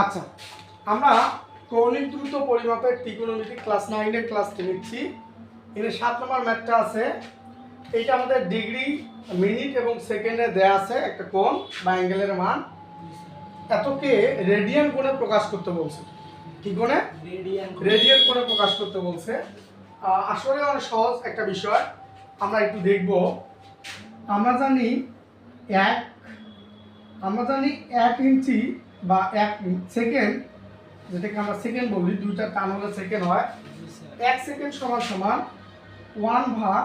আচ্ছা আমরা কৌণিক দ্রুত পরিমাপের ত্রিকোণমিতি ক্লাস নাইনের ক্লাসটি নিচ্ছি। এখানে সাত নম্বর ম্যাথটা আছে। এইটা আমাদের ডিগ্রি মিনিট এবং সেকেন্ডে দেয়া আছে একটা কোণ বা অ্যাঙ্গেলের মান। এতকে রেডিয়ান কোণে প্রকাশ করতে বলছে। কি কোণে? রেডিয়ান কোণে। প্রকাশ করতে বলছে। আসলে অনেক সহজ একটা বিষয়। আমরা একটু দেখব। আমরা জানি এক আমরা জানি এক ইঞ্চি বা এক সেকেন্ড যেটাকে আমরা সেকেন্ড বলি দুইটা টান হলে সেকেন্ড হয়। এক সেকেন্ড সমান সমান ওয়ান ভাগ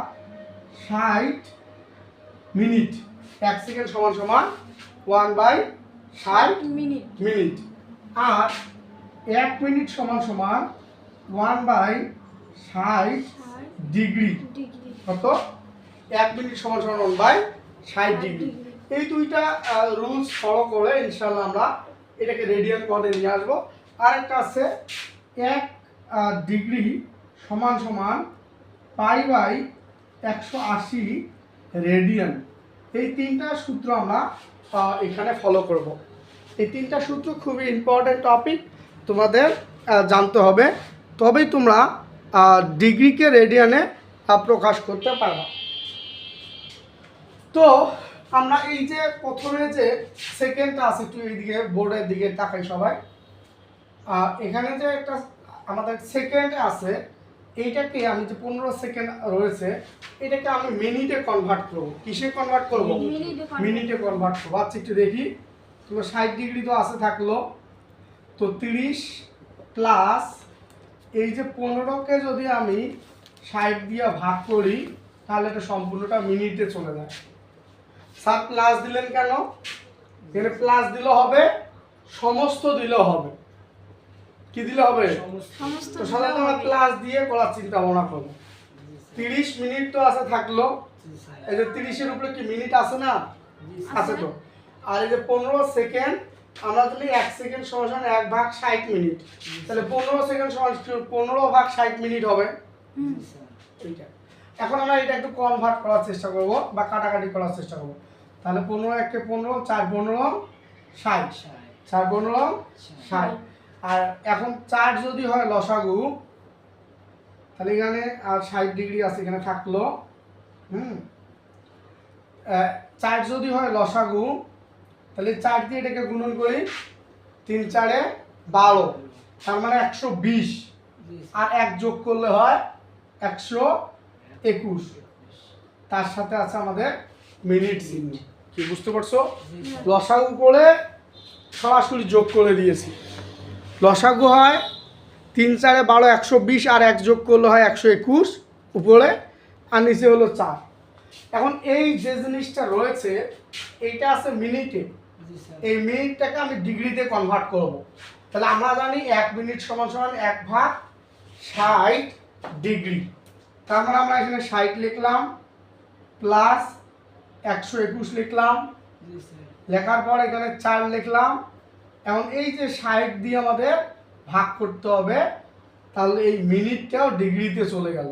ষাট মিনিট। এক সেকেন্ড সমান সমান ওয়ান বাই ষাট মিনিট। মিনিট। আর এক মিনিট সমান সমান ওয়ান বাই ষাট ডিগ্রি। কত? এক মিনিট সমান সমান ওয়ান বাই ষাট ডিগ্রি। এই দুইটা রুলস ফলো করে ইনশাল্লাহ আমরা এটাকে রেডিয়ান পদে নিয়ে আসব। আরেকটা আছে এক ডিগ্রি সমান সমান পাই বাই একশো আশি রেডিয়ান এই তিনটা সূত্র আমরা এখানে ফলো করব। এই তিনটা সূত্র খুবই ইম্পর্ট্যান্ট টপিক তোমাদের জানতে হবে। তবেই তোমরা ডিগ্রিকে রেডিয়ানে প্রকাশ করতে পারবা। তো আমরা এই যে প্রথমে যে সেকেন্ডটা আছে একটু এইদিকে বোর্ডের দিকে তাকাই সবাই। আহ, এখানে যে একটা আমাদের সেকেন্ড আছে এইটাকে আমি যে পনেরো সেকেন্ড রয়েছে এটাকে আমি মিনিটে কনভার্ট করব। কিসে কনভার্ট করব? মিনিটে মিনিটে কনভার্ট করব। আচ্ছা একটু দেখি। তোমার ষাট ডিগ্রি তো আছে থাকল। তো তিরিশ প্লাস এই যে পনেরোকে যদি আমি ষাট দিয়ে ভাগ করি তাহলে এটা সম্পূর্ণটা মিনিটে চলে যায়। সাত প্লাস দিলেন কেন? এখানে প্লাস দিলে হবে সমস্ত দিলেও হবে। কি দিলে হবে? তো সাধারণত আমরা প্লাস দিয়ে করার চিন্তা ভাবনা করব। তিরিশ মিনিট তো আছে থাকল। এই যে তিরিশের উপরে কি মিনিট আছে না? আছে। তো। আর এই যে পনেরো সেকেন্ড আমরা যদি এক সেকেন্ড সমান সমান এক ভাগ ষাট মিনিট। তাহলে পনেরো সেকেন্ড সমান পনেরো ভাগ ষাট মিনিট হবে। হুম। এইটা। এখন আমরা এটা একটু কনভার্ট করার চেষ্টা করব বা কাটাকাটি করার চেষ্টা করব। তাহলে পনেরো একে পনেরো চার পনেরো ষাট। চার পনেরো ষাট। আর এখন চার যদি হয় লসাগু তাহলে এখানে আর ষাট ডিগ্রি আছে এখানে থাকল। হুম? চার যদি হয় লসাগু তাহলে চার দিয়ে এটাকে গুণন করি তিন চারে বারো। তার মানে একশো বিশ। আর এক যোগ করলে হয় একশো একুশ। তার সাথে আছে আমাদের মিনিট চিহ্ন কি বুঝতে পারছ? লসাগু করে সরাসরি যোগ করে দিয়েছি। লসাগু হয় তিন চারে বারো একশো বিশ আর এক যোগ করলে হয় একশো একুশ উপরে আর নিচে হলো চার। এখন এই যে জিনিসটা রয়েছে এইটা আছে মিনিটে। এই মিনিটটাকে আমি ডিগ্রিতে কনভার্ট করব। তাহলে আমরা জানি এক মিনিট সমান সমান এক ভাগ ষাট ডিগ্রি। তার মানে আমরা এখানে ষাট লিখলাম প্লাস একশো একুশ লিখলাম। লেখার পর এখানে চার লিখলাম। এখন এই যে ষাট দিয়ে আমাদের ভাগ করতে হবে তাহলে এই মিনিটটাও ডিগ্রিতে চলে গেল।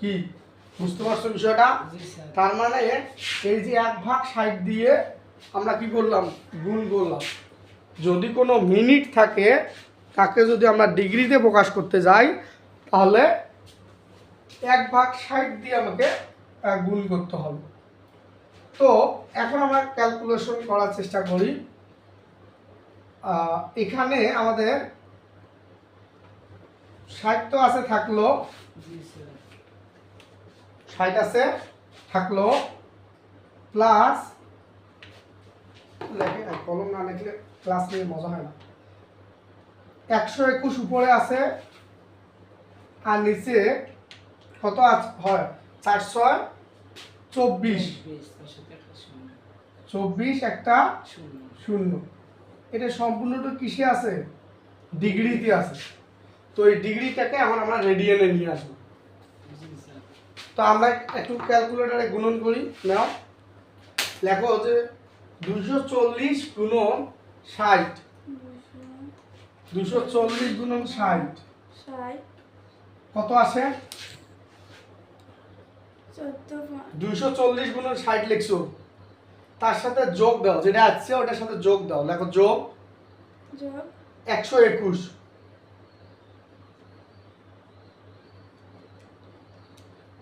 কি? বুঝতে পারছ বিষয়টা? তার মানে এই যে এক ভাগ ষাট দিয়ে আমরা কি করলাম? গুণ করলাম। যদি কোনো মিনিট থাকে তাকে যদি আমরা ডিগ্রিতে প্রকাশ করতে যাই তাহলে এক ভাগ ষাট দিয়ে আমাকে গুণ করতে হবে। তো এখন আমরা ক্যালকুলেশন করার চেষ্টা করি। এখানে আমাদের ষাট তো আছে থাকল। ষাট আছে থাকল। প্লাস কলম না লিখলে ক্লাস নিয়ে মজা হয় না। একশো একুশ উপরে আছে, আর নিচে কত আছে হয় চারশো চব্বিশ। চব্বিশ একটা শূন্য। এটা সম্পূর্ণটা কিসে আছে? ডিগ্রিতে আছে। তো এই ডিগ্রিটাকে এখন আমরা রেডিয়ানে নিয়ে আসব। তো আমরা একটু ক্যালকুলেটারে গুণন করি। নাও। লেখো যে দুশো চল্লিশ গুণন ষাট। দুশো চল্লিশ গুণন ষাট। কত পা- দুইশো চল্লিশ গুণন ষাট লিখছো। তার সাথে যোগ দাও যেটা আসছে ওটার সাথে যোগ দাও। লেখো যোগ। যোগ। একশো একুশ।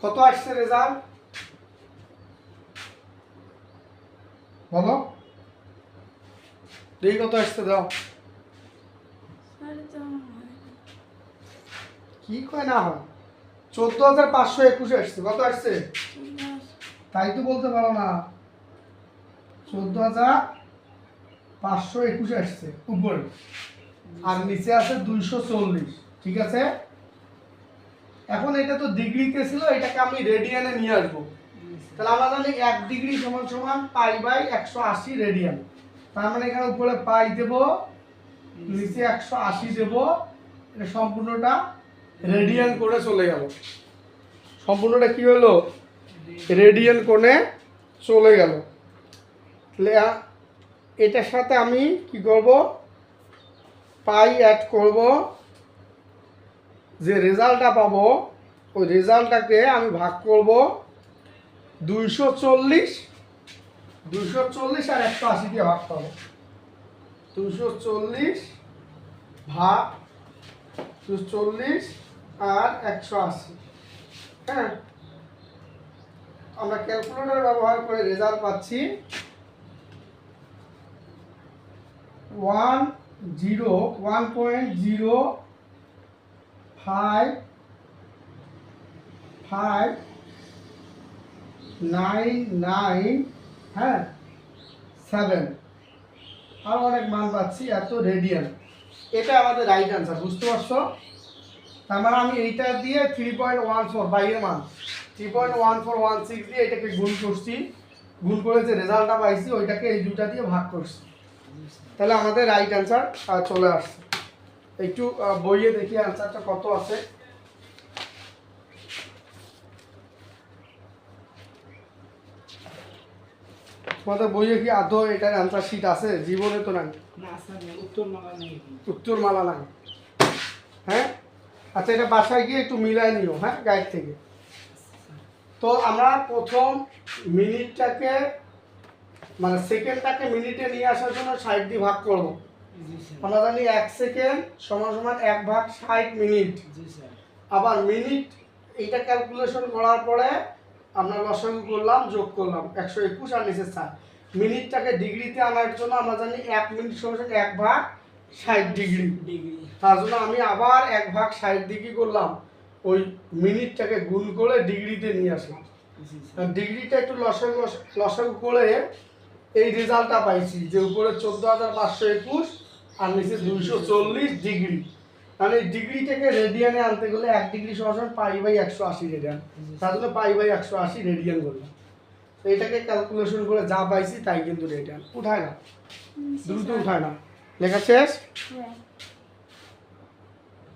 কত আসছে রেজাল্ট বলো। দেখি কত আসছে দাও। হয়। কি কয় না হয়? চোদ্দ হাজার পাঁচশো একুশে আসছে কত আসছে? তাই তো বলতে পারো না। চোদ্দ হাজার পাঁচশো একুশে আসছে। উপরে। আর নিচে আছে দুইশো চল্লিশ। ঠিক আছে? এখন এটা তো ডিগ্রিতে ছিল, এটাকে আমি রেডিয়ানে নিয়ে আসব। তাহলে আমরা জানি এক ডিগ্রি সমান সমান পাই বাই একশো আশি রেডিয়ান। তার মানে এখানে উপরে পাই দেব, নিচে একশো আশি দেব। এটা সম্পূর্ণটা রেডিয়ান করে চলে গেল সম্পূর্ণটা কি হলো? রেডিয়ান কোণে চলে গেল। এটার সাথে আমি কি করব? পাই অ্যাড করব। যে রেজাল্টটা পাবো, ওই রেজাল্টটাকে আমি ভাগ করব দুইশো চল্লিশ। দুইশো চল্লিশ আর একশো আশি দিয়ে ভাগ পাবো দুশো চল্লিশ ভাগ দুশো চল্লিশ আর একশো আশি হ্যাঁ? আমরা ক্যালকুলেটর ব্যবহার করে রেজাল্ট পাচ্ছি one zero one point zero five five nine nine হ্যাঁ? সেভেন আরও অনেক মান পাচ্ছি, এত রেডিয়ান এটা আমাদের রাইট অ্যান্সার বুঝতে পারছ? তার মানে আমি এইটা দিয়ে থ্রি পয়েন্ট ওয়ান ফোর বাইরের মান। Three point one four one six দিয়ে এটাকে গুণ করছি। গুণ করে যে রেজাল্টটা পাইছি ওইটাকে এই দুটা দিয়ে ভাগ করছি। তাহলে আমাদের রাইট অ্যান্সার চলে আসছে। একটু বইয়ে দেখি অ্যান্সারটা কত আছে। তোমাদের বইয়ে কি আদৌ এটার অ্যান্সার শিট আছে? জীবনে তো নেই। উত্তর মালা নাই। হ্যাঁ? আচ্ছা এটা বাসায় গিয়ে একটু মিলাই নিও হ্যাঁ গাইড থেকে। তো আমরা প্রথম মিনিটটাকে মানে সেকেন্ডটাকে মিনিটে নিয়ে আসার জন্য ষাট দিয়ে ভাগ করব। আমরা জানি এক সেকেন্ড সমান সমান এক ভাগ ষাট মিনিট। আবার মিনিট এইটা ক্যালকুলেশন করার পরে আমরা লসাগু করলাম যোগ করলাম একশো একুশ আর নিচে ষাট মিনিটটাকে ডিগ্রিতে আনার জন্য আমরা জানি এক মিনিট সমান এক ভাগ ষাট ডিগ্রি। ডিগ্রি। তার জন্য আমি আবার এক ভাগ ষাট ডিগ্রি করলাম। ওই মিনিটটাকে গুণ করে ডিগ্রিতে নিয়ে আসলাম। আর ডিগ্রিটা একটু লসাগু লসাগু করে এই রেজাল্টটা পাইছি যে উপরে চোদ্দ হাজার পাঁচশো একুশ আর নিচে দুইশো চল্লিশ ডিগ্রি। মানে এই ডিগ্রিটাকে রেডিয়ানে আনতে গেলে এক ডিগ্রি সমান পাই বাই একশো আশি রেডিয়ান। তার জন্য পাই বাই একশো আশি রেডিয়ান করলাম। তো এটাকে ক্যালকুলেশন করে যা পাইছি তাই কিন্তু রেডিয়ান। উঠায় না। দ্রুত উঠায় না। লেখা শেষ হ্যাঁ